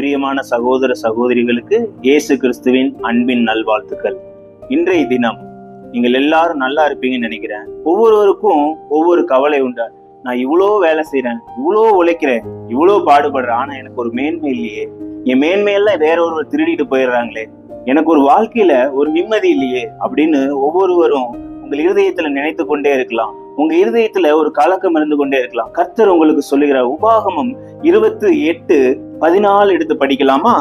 பிரியமான சகோதர சகோதரிகளுக்கு இயேசு கிறிஸ்துவின் அன்பின் நல்வாழ்த்துக்கள். இன்றைய தினம் நீங்கள் எல்லாரும் நல்லா இருப்பீங்கன்னு நினைக்கிறேன். ஒவ்வொருவருக்கும் ஒவ்வொரு கவலை உண்டா. நான் இவ்வளோ வேலை செய்யறேன் இவ்வளோ உழைக்கிறேன் இவ்வளோ பாடுபடுறேன் ஆனா எனக்கு ஒரு மேன்மை இல்லையே. என் மேன்மையெல்லாம் வேற ஒருவர் திருடிட்டு போயிடுறாங்களே. எனக்கு ஒரு வாழ்க்கையில ஒரு நிம்மதி இல்லையே அப்படின்னு ஒவ்வொருவரும் உங்கள் இருதயத்துல நினைத்து கொண்டே இருக்கலாம். உங்க இருதயத்துல ஒரு கலக்கம் இருந்து கொண்டே இருக்கலாம். கர்த்தர் உங்களுக்கு சொல்லுகிற உபாகமம் இருபத்தி எட்டு பதினாலு எடுத்து படிக்கலாமா?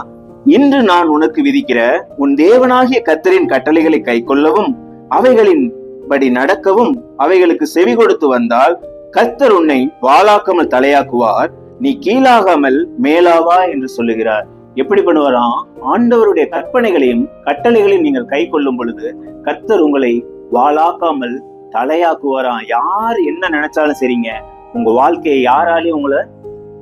இன்று நான் உனக்கு விதிக்கிற உன் தேவனாகிய கர்த்தரின் கட்டளைகளை கைக்கொள்ளவும் அவைகளின் படி நடக்கவும் அவைகளுக்கு செவி கொடுத்து வந்தால் கர்த்தர் உன்னை வாழாக்காமல் தலையாக்குவார் நீ கீழாகாமல் மேலாவா என்று சொல்லுகிறார். எப்படி பண்ணுவாராம் ஆண்டவருடைய கற்பனைகளையும் கட்டளைகளையும் நீங்கள் கை கொள்ளும் பொழுது கர்த்தர் உங்களை வாழாக்காமல் தலையாக்குவாராம். யார் என்ன நினைச்சாலும் சரிங்க. உங்க வாழ்க்கையை யாராலையும் உங்களை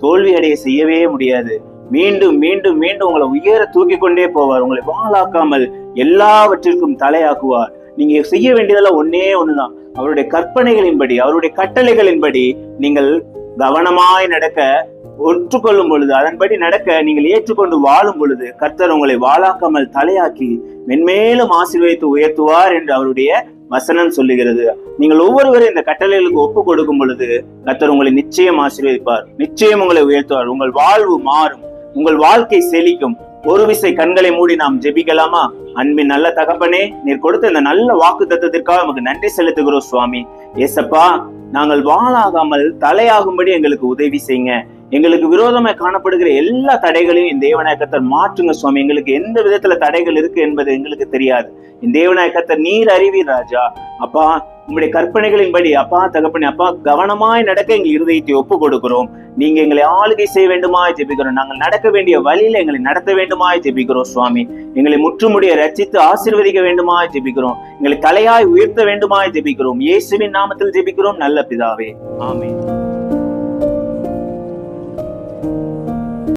தோல்வி அடைய செய்யவே முடியாது. மீண்டும் மீண்டும் மீண்டும் உங்களை உயர தூக்கி கொண்டே போவார். உங்களை வாழாக்காமல் எல்லாவற்றிற்கும் தலையாக்குவார். நீங்க செய்ய வேண்டியதெல்லாம் ஒன்னே ஒண்ணுதான். அவருடைய கற்பனைகளின்படி அவருடைய கட்டளைகளின்படி நீங்கள் கவனமாய் நடக்க ஒற்றுக்கொள்ளும் பொழுது அதன்படி நடக்க நீங்கள் ஏற்றுக்கொண்டு வாழும் பொழுது கர்த்தர் உங்களை வாழாக்காமல் தலையாக்கி மென்மேலும் ஆசீர்வதித்து உயர்த்துவார் என்று அவருடைய வசனம் சொல்லுகிறது. நீங்கள் ஒவ்வொருவரும் இந்த கட்டளைகளுக்கு ஒப்பு கொடுக்கும் பொழுது கத்தர் உங்களை நிச்சயம் ஆசீர்வதிப்பார். நிச்சயம் உங்களை உயர்த்துவார். உங்கள் வாழ்வு மாறும். உங்கள் வாழ்க்கை செழிக்கும். ஒரு விசை கண்களை மூடி நாம் ஜெபிக்கலாமா? அன்பின் நல்ல தகப்பனே நீர் கொடுத்த இந்த நல்ல வாக்கு தத்துவத்திற்காக நமக்கு நன்றி செலுத்துகிறோம் சுவாமி. ஏசப்பா நாங்கள் வாழாகாமல் தலையாகும்படி எங்களுக்கு உதவி செய்யுங்க. எங்களுக்கு விரோதமாய் காணப்படுகிற எல்லா தடைகளையும் இந்த தேவநாயக்கத்தர் மாற்றுங்க சுவாமி. எங்களுக்கு எந்த விதத்துல தடைகள் இருக்கு என்பது எங்களுக்கு தெரியாது. இந்த தேவநாயகத்தை நீர் அறிவீர் ராஜா. அப்பா உங்களுடைய கற்பனைகளின்படி அப்பா தகப்பனே அப்பா கவனமாய் நடக்க எங்கள் இருதயத்தை ஒப்பு கொடுக்கிறோம் நீங்க எங்களை ஆளுகை செய்ய வேண்டுமாய் ஜெபிக்கிறோம். நாங்கள் நடக்க வேண்டிய வழியில எங்களை நடத்த வேண்டுமாய் ஜெபிக்கிறோம் சுவாமி. எங்களை முற்றுமுடிய ரச்சித்து ஆசிர்வதிக்க வேண்டுமாய் ஜெபிக்கிறோம். எங்களை தலையாய் உயர்த்த வேண்டுமாய் ஜெபிக்கிறோம். இயேசுவின் நாமத்தில் ஜெபிக்கிறோம். நல்ல பிதாவே. ஆமென்.